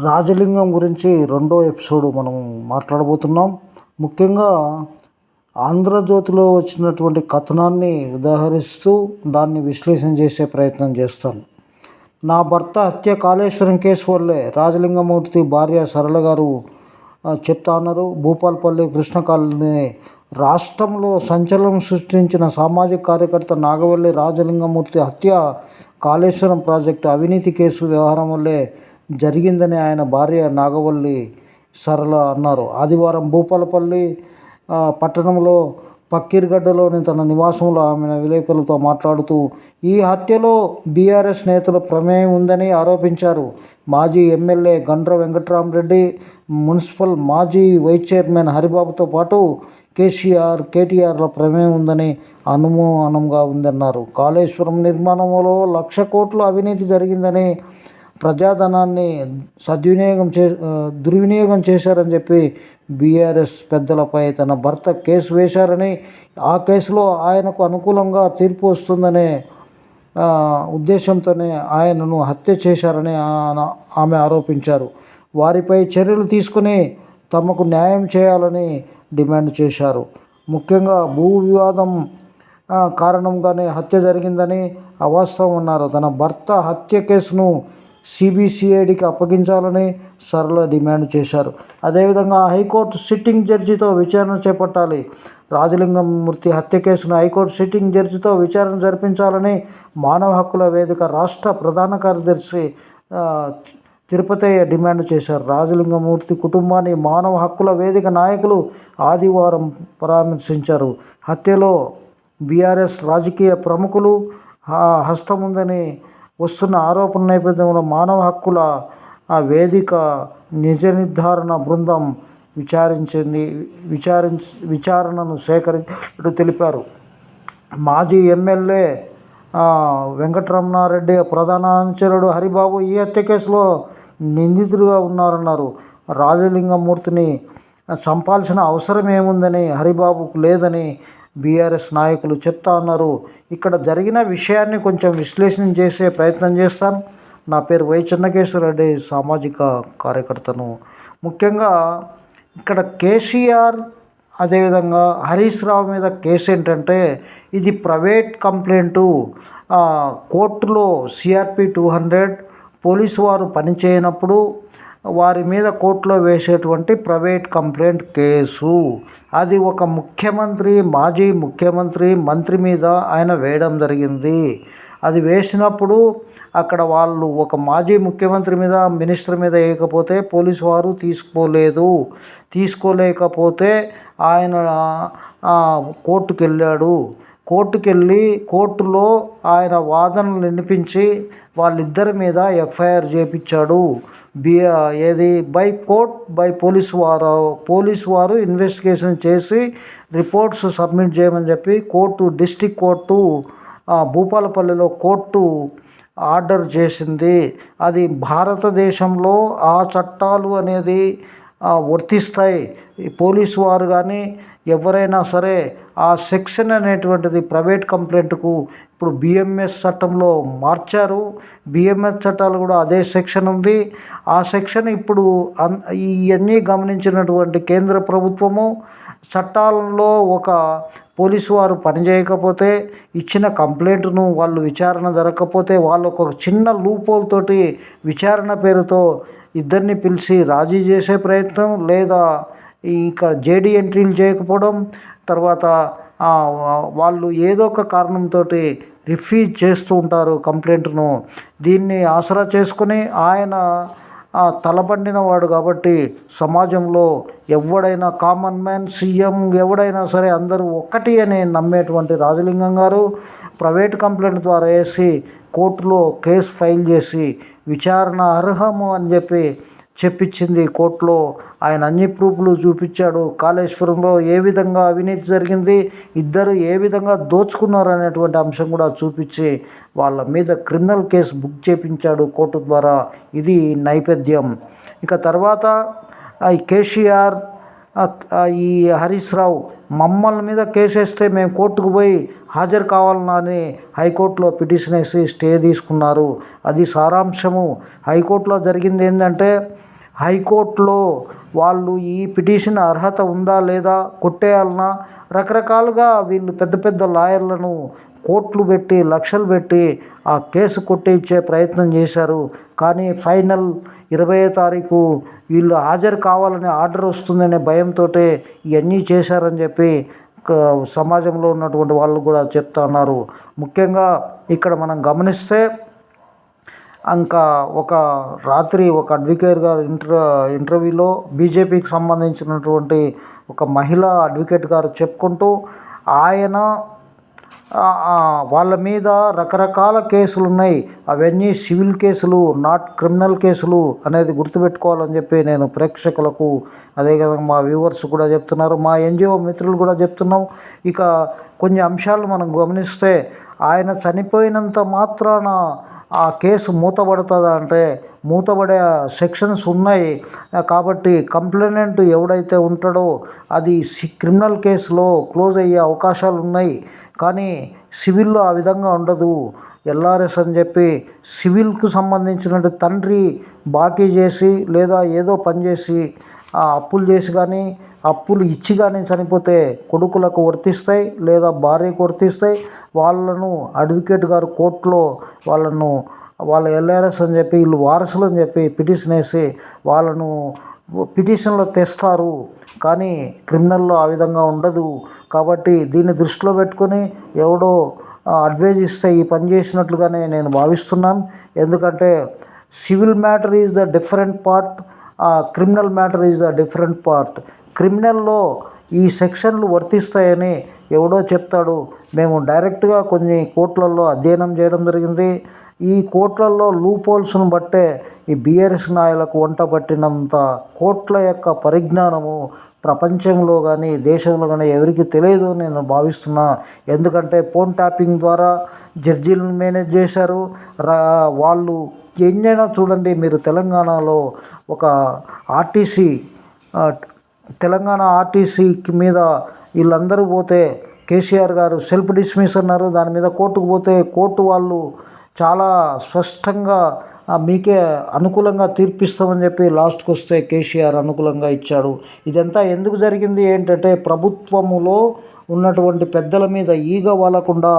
రాజలింగం గురించి రెండో ఎపిసోడ్ మనం మాట్లాడబోతున్నాం. ముఖ్యంగా ఆంధ్రజ్యోతిలో వచ్చినటువంటి కథనాన్ని ఉదాహరిస్తూ దాన్ని విశ్లేషణ చేసే ప్రయత్నం చేస్తాను. నా భర్త హత్య కాళేశ్వరం కేసు వల్లే రాజలింగమూర్తి భార్య సరళ గారు చెప్తా ఉన్నారు భూపాల్పల్లి కృష్ణ కాలనీ రాష్ట్రంలో సంచలనం సృష్టించిన సామాజిక కార్యకర్త నాగవల్లి రాజలింగమూర్తి హత్య కాళేశ్వరం ప్రాజెక్టు అవినీతి కేసు వ్యవహారం వల్లే జరిగిందని ఆయన భార్య నాగవల్లి సరళ అన్నారు. ఆదివారం భూపాలపల్లి పట్టణంలో పక్కీర్గడ్డలోని తన నివాసంలో ఆమె విలేకరులతో మాట్లాడుతూ ఈ హత్యలో బీఆర్ఎస్ నేతల ప్రమేయం ఉందని ఆరోపించారు. మాజీ ఎమ్మెల్యే గండ్ర వెంకట్రామరెడ్డి మున్సిపల్ మాజీ వైస్ చైర్మన్ హరిబాబుతో పాటు కేసీఆర్ కేటీఆర్ల ప్రమేయం ఉందని అనుమానంగా ఉందన్నారు. కాళేశ్వరం నిర్మాణంలో లక్ష కోట్ల అవినీతి జరిగిందని ప్రజాధనాన్ని సద్వినియోగం చే దుర్వినియోగం చేశారని చెప్పి బీఆర్ఎస్ పెద్దలపై తన భర్త కేసు వేశారని ఆ కేసులో ఆయనకు అనుకూలంగా తీర్పు వస్తుందనే ఉద్దేశంతోనే ఆయనను హత్య చేశారని ఆమె ఆరోపించారు. వారిపై చర్యలు తీసుకుని తమకు న్యాయం చేయాలని డిమాండ్ చేశారు. ముఖ్యంగా భూ వివాదం కారణంగానే హత్య జరిగిందని అవాస్తవం అన్నారు తన భర్త హత్య కేసును సిబిసిఐడికి అప్పగించాలని సరళ డిమాండ్ చేశారు. అదేవిధంగా హైకోర్టు సిట్టింగ్ జడ్జితో విచారణ చేపట్టాలి. రాజలింగం మూర్తి హత్య కేసును హైకోర్టు సిట్టింగ్ జడ్జితో విచారణ జరిపించాలని మానవ హక్కుల వేదిక రాష్ట్ర ప్రధాన కార్యదర్శి తిరుపతయ్య డిమాండ్ చేశారు. రాజలింగమూర్తి కుటుంబాన్ని మానవ హక్కుల వేదిక నాయకులు ఆదివారం పరామర్శించారు. హత్యలో బీఆర్ఎస్ రాజకీయ ప్రముఖులు హస్తముందని ఉందని వస్తున్న ఆరోపణ నేపథ్యంలో మానవ హక్కుల ఆ వేదిక నిజ నిర్ధారణ బృందం విచారించింది. విచారించ విచారణను సేకరించినట్టు తెలిపారు. మాజీ ఎమ్మెల్యే వెంకటరమణారెడ్డి ప్రధాన అనుచరుడు హరిబాబు ఈ హత్య కేసులో నిందితులుగా ఉన్నారన్నారు. రాజలింగమూర్తిని చంపాల్సిన అవసరం ఏముందని హరిబాబుకు లేదని బీఆర్ఎస్ నాయకులు చెప్తా ఉన్నారు. ఇక్కడ జరిగిన విషయాన్ని కొంచెం విశ్లేషణ చేసే ప్రయత్నం చేస్తాను. నా పేరు వై చెన్నకేశ్వరరెడ్డి సామాజిక కార్యకర్తను. ముఖ్యంగా ఇక్కడ కేసీఆర్ అదేవిధంగా హరీష్ రావు మీద కేసు ఏంటంటే ఇది ప్రైవేట్ కంప్లైంటు. కోర్టులో సిఆర్పి టూ హండ్రెడ్ పోలీసు వారు పనిచేయనప్పుడు వారి మీద కోర్టులో వేసేటువంటి ప్రైవేట్ కంప్లైంట్ కేసు. అది ఒక ముఖ్యమంత్రి మాజీ ముఖ్యమంత్రి మంత్రి మీద ఆయన వేయడం జరిగింది. అది వేసినప్పుడు అక్కడ వాళ్ళు ఒక మాజీ ముఖ్యమంత్రి మీద మినిస్టర్ మీద వేయకపోతే పోలీసు వారు తీసుకోలేదు. తీసుకోలేకపోతే ఆయన కోర్టుకు వెళ్ళాడు కోర్టుకెళ్ళి కోర్టులో ఆయన వాదనలు వినిపించి వాళ్ళిద్దరి మీద ఎఫ్ఐఆర్ చేపించాడు. బి ఏది? బై కోర్ట్ బై పోలీసు వారు పోలీసు వారు ఇన్వెస్టిగేషన్ చేసి రిపోర్ట్స్ సబ్మిట్ చేయమని చెప్పి కోర్టు డిస్టిక్ కోర్టు భూపాలపల్లిలో కోర్టు ఆర్డర్ చేసింది. అది భారతదేశంలో ఆ చట్టాలు అనేది వర్తిస్తాయి. పోలీసు వారు కానీ ఎవరైనా సరే ఆ సెక్షన్ అనేటువంటిది ప్రైవేట్ కంప్లైంట్కు ఇప్పుడు బిఎంఎస్ చట్టంలో మార్చారు. బిఎంఎస్ చట్టాలు కూడా అదే సెక్షన్ ఉంది. ఆ సెక్షన్ ఇప్పుడు అన్ ఇవన్నీ గమనించినటువంటి కేంద్ర ప్రభుత్వము చట్టాలలో ఒక పోలీసు వారు పనిచేయకపోతే ఇచ్చిన కంప్లైంట్ను వాళ్ళు విచారణ జరగకపోతే వాళ్ళు ఒక చిన్న లూపోల్ తోటి విచారణ పేరుతో ఇద్దరిని పిలిచి రాజీ చేసే ప్రయత్నం లేదా ఇంకా జేడీ ఎంట్రీలు చేయకపోవడం తర్వాత వాళ్ళు ఏదో ఒక కారణంతో రిఫ్యూజ్ చేస్తూ ఉంటారు కంప్లైంట్ను. దీన్ని ఆసరా చేసుకుని ఆయన తలపండిన వాడు కాబట్టి సమాజంలో ఎవడైనా కామన్ మ్యాన్ సీఎం ఎవడైనా సరే అందరూ ఒక్కటి అని నమ్మేటువంటి రాజలింగం గారు ప్రైవేట్ కంప్లైంట్ ద్వారా వేసి కోర్టులో కేసు ఫైల్ చేసి విచారణ అర్హము అని చెప్పి చెప్పించింది కోర్టులో. ఆయన అన్ని ప్రూఫ్లు చూపించాడు. కాళేశ్వరంలో ఏ విధంగా అవినీతి జరిగింది ఇద్దరు ఏ విధంగా దోచుకున్నారు అనేటువంటి అంశం కూడా చూపించి వాళ్ళ మీద క్రిమినల్ కేసు బుక్ చేపించాడు కోర్టు ద్వారా. ఇది నైవేద్యం ఇక తర్వాత ఈ కేసీఆర్ ఈ హరీష్ రావు మమ్మల్ని మీద కేసేస్తే మేము కోర్టుకు పోయి హాజరు కావాలన్నా అని హైకోర్టులో పిటిషన్ వేసి స్టే తీసుకున్నారు. అది సారాంశము. హైకోర్టులో జరిగింది ఏంటంటే హైకోర్టులో వాళ్ళు ఈ పిటిషన్ అర్హత ఉందా లేదా కొట్టేయాలన్నా రకరకాలుగా వీళ్ళు పెద్ద పెద్ద లాయర్లను కోట్లు పెట్టి లక్షలు పెట్టి ఆ కేసు కొట్టించే ప్రయత్నం చేశారు. కానీ ఫైనల్ ఇరవై తారీఖు వీళ్ళు హాజరు కావాలనే ఆర్డర్ వస్తుందనే భయంతో ఇవన్నీ చేశారని చెప్పి సమాజంలో ఉన్నటువంటి వాళ్ళు కూడా చెప్తా ఉన్నారు. ముఖ్యంగా ఇక్కడ మనం గమనిస్తే ఇంకా ఒక రాత్రి ఒక అడ్వకేట్ గారు ఇంటర్ ఇంటర్వ్యూలో బీజేపీకి సంబంధించినటువంటి ఒక మహిళా అడ్వకేట్ గారు చెప్పుకుంటూ ఆయన వాళ్ళ మీద రకరకాల కేసులు ఉన్నాయి. అవన్నీ సివిల్ కేసులు నాట్ క్రిమినల్ కేసులు అనేది గుర్తుపెట్టుకోవాలని చెప్పి నేను ప్రేక్షకులకు అదేవిధంగా మా వ్యూవర్స్ కూడా చెప్తున్నారు. మా ఎన్జిఓ మిత్రులు కూడా చెప్తున్నాం. ఇక కొన్ని అంశాలు మనం గమనిస్తే ఆయన చనిపోయినంత మాత్రాన ఆ కేసు మూతబడుతుందా అంటే మూతబడే సెక్షన్స్ ఉన్నాయి. కాబట్టి కంప్లైనెంట్ ఎవడైతే ఉంటాడో అది సి క్రిమినల్ కేసులో క్లోజ్ అయ్యే అవకాశాలు ఉన్నాయి. కానీ సివిల్లో ఆ విధంగా ఉండదు. ఎల్ఆర్ఎస్ అని చెప్పి సివిల్కు సంబంధించినటువంటి తండ్రి బాకీ చేసి లేదా ఏదో పని చేసి ఆ అప్పులు చేసి కానీ అప్పులు ఇచ్చి కానీ చనిపోతే కొడుకులకు వర్తిస్తాయి లేదా భార్యకు వర్తిస్తాయి. వాళ్ళను అడ్వకేట్ గారు కోర్టులో వాళ్ళను వాళ్ళ ఎల్ఆర్ఎస్ అని చెప్పి వీళ్ళు వారసులు అని చెప్పి పిటిషన్ వేసి వాళ్ళను పిటిషన్లో తెస్తారు. కానీ క్రిమినల్లో ఆ విధంగా ఉండదు. కాబట్టి దీన్ని దృష్టిలో పెట్టుకొని ఎవడో అడ్వైజ్ ఇస్తే ఈ పని చేసినట్లుగానే నేను భావిస్తున్నాను. ఎందుకంటే civil matter is the different part. Criminal matter is the different part. క్రిమినల్లో ఈ సెక్షన్లు వర్తిస్తాయని ఎవడో చెప్తాడు. మేము డైరెక్ట్గా కొన్ని కోర్టులలో అధ్యయనం చేయడం జరిగింది. ఈ కోర్టులలో లూపోల్స్ను బట్టే ఈ బీఆర్ఎస్ నాయలకు వంట పట్టినంత కోట్ల యొక్క పరిజ్ఞానము ప్రపంచంలో కానీ దేశంలో కానీ ఎవరికి తెలియదు అని నేను భావిస్తున్నా. ఎందుకంటే ఫోన్ ట్యాపింగ్ ద్వారా జడ్జీలను మేనేజ్ చేశారు. రా వాళ్ళు ఎన్నైనా చూడండి మీరు తెలంగాణలో ఒక ఆర్టీసీ తెలంగాణ ఆర్టీసీకి మీద వీళ్ళందరూ పోతే కేసీఆర్ గారు సెల్ఫ్ డిస్మిస్ అన్నారు. దాని మీద కోర్టుకు పోతే కోర్టు వాళ్ళు చాలా స్పష్టంగా మీకే అనుకూలంగా తీర్పిస్తామని చెప్పి లాస్ట్కి వస్తే కేసీఆర్ అనుకూలంగా ఇచ్చాడు. ఇదంతా ఎందుకు జరిగింది? ఏంటంటే ప్రభుత్వములో ఉన్నటువంటి పెద్దల మీద ఈగ వాళ్ళకుండా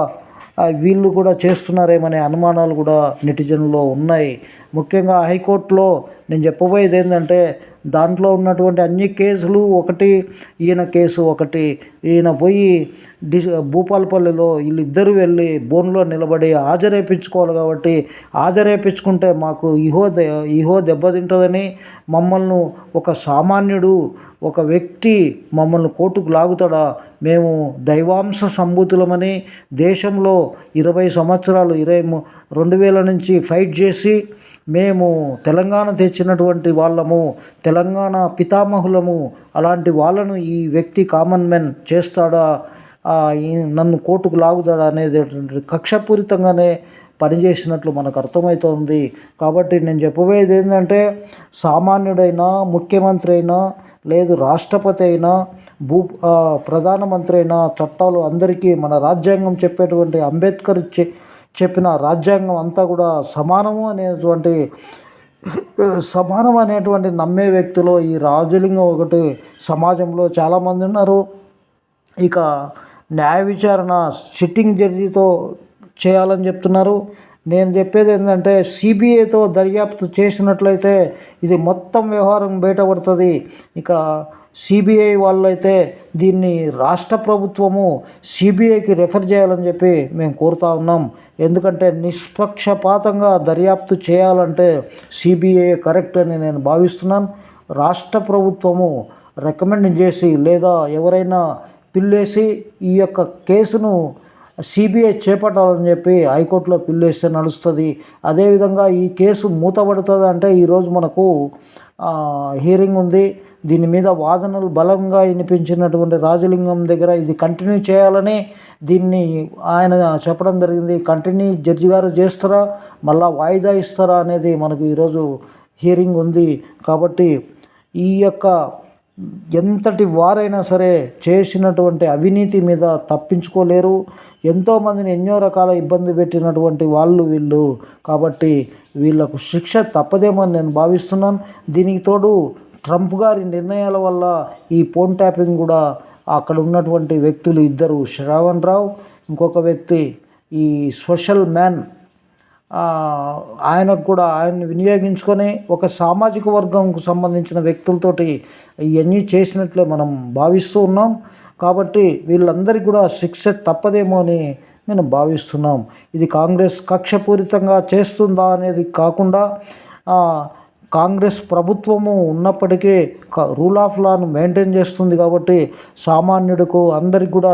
వీళ్ళు కూడా చేస్తున్నారేమనే అనుమానాలు కూడా నెటిజన్లో ఉన్నాయి. ముఖ్యంగా హైకోర్టులో నేను చెప్పబోయేది ఏంటంటే దాంట్లో ఉన్నటువంటి అన్ని కేసులు ఒకటి ఈయన కేసు ఒకటి. ఈయన పోయి డి భూపాలపల్లిలో వీళ్ళిద్దరు వెళ్ళి బోన్లో నిలబడి హాజరేపించుకోవాలి కాబట్టి హాజరేపించుకుంటే మాకు ఇహో దె ఇహో దెబ్బతింటుందని మమ్మల్ని ఒక సామాన్యుడు ఒక వ్యక్తి మమ్మల్ని కోర్టుకు లాగుతాడా? మేము దైవాంశ సంభూతులమని దేశంలో ఇరవై సంవత్సరాలు ఇరవై రెండు వేల నుంచి ఫైట్ చేసి మేము తెలంగాణ తెచ్చినటువంటి వాళ్ళము. తెలంగాణ తెలంగాణ పితామహులము అలాంటి వాళ్ళను ఈ వ్యక్తి కామన్ మెన్ చేస్తాడా? ఈ- నన్ను కోర్టుకు లాగుతాడా అనేది కక్షపూరితంగానే పనిచేసినట్లు మనకు అర్థమవుతోంది. కాబట్టి నేను చెప్పబోయేది ఏంటంటే సామాన్యుడైనా ముఖ్యమంత్రి అయినా లేదు రాష్ట్రపతి అయినా భూ ప్రధానమంత్రి అయినా చట్టాలు అందరికీ మన రాజ్యాంగం చెప్పేటువంటి అంబేద్కర్ చె చెప్పిన రాజ్యాంగం అంతా కూడా సమానము అనేటువంటి సమానం అనేటువంటి నమ్మే వ్యక్తులు ఈ రాజులింగం ఒకటి సమాజంలో చాలామంది ఉన్నారు. ఇక న్యాయ విచారణ సిట్టింగ్ జడ్జితో చేయాలని చెప్తున్నారు. నేను చెప్పేది ఏంటంటే సిబిఐతో దర్యాప్తు చేసినట్లయితే ఇది మొత్తం వ్యవహారం బయటపడుతుంది. ఇక సిబిఐ వాళ్ళైతే దీన్ని రాష్ట్ర ప్రభుత్వము సిబిఐకి రెఫర్ చేయాలని చెప్పి మేము కోరుతా ఉన్నాం. ఎందుకంటే నిష్పక్షపాతంగా దర్యాప్తు చేయాలంటే సిబిఐ కరెక్ట్ అని నేను భావిస్తున్నాను. రాష్ట్ర ప్రభుత్వము రికమెండ్ చేసి లేదా ఎవరైనా పిల్లేసి ఈ యొక్క కేసును సిబిఐ చేపట్టాలని చెప్పి హైకోర్టులో పిల్లేస్తే నడుస్తుంది. అదేవిధంగా ఈ కేసు మూతపడుతుంది అంటే ఈరోజు మనకు హీరింగ్ హియరింగ్ ఉంది. దీని మీద వాదనలు బలంగా వినిపించినటువంటి రాజలింగం దగ్గర ఇది కంటిన్యూ చేయాలని దీన్ని ఆయన చెప్పడం జరిగింది. కంటిన్యూ జడ్జి గారు చేస్తారా? మళ్ళా వాయిదా ఇస్తారా అనేది మనకు ఈరోజు హియరింగ్ ఉంది. కాబట్టి ఈ యొక్క ఎంతటి వారైనా సరే చేసినటువంటి అవినీతి మీద తప్పించుకోలేరు. ఎంతోమందిని ఎన్నో రకాల ఇబ్బంది పెట్టినటువంటి వాళ్ళు వీళ్ళు. కాబట్టి వీళ్ళకు శిక్ష తప్పదేమని నేను భావిస్తున్నాను. దీనికి తోడు ట్రంప్ గారి నిర్ణయాల వల్ల ఈ ఫోన్ ట్యాపింగ్ కూడా అక్కడ ఉన్నటువంటి వ్యక్తులు ఇద్దరు శ్రావణ్ రావు ఇంకొక వ్యక్తి ఈ సోషల్ మ్యాన్ ఆయనకు కూడా ఆయన్ని వినియోగించుకొని ఒక సామాజిక వర్గంకు సంబంధించిన వ్యక్తులతోటి ఇవన్నీ చేసినట్లే మనం భావిస్తూ ఉన్నాం. కాబట్టి వీళ్ళందరికీ కూడా శిక్ష తప్పదేమో అని నేను భావిస్తున్నాం. ఇది కాంగ్రెస్ కక్షపూరితంగా చేస్తుందా అనేది కాకుండా కాంగ్రెస్ ప్రభుత్వము ఉన్నప్పటికీ రూల్ ఆఫ్ లాను మెయింటైన్ చేస్తుంది కాబట్టి సామాన్యుడికు అందరికి కూడా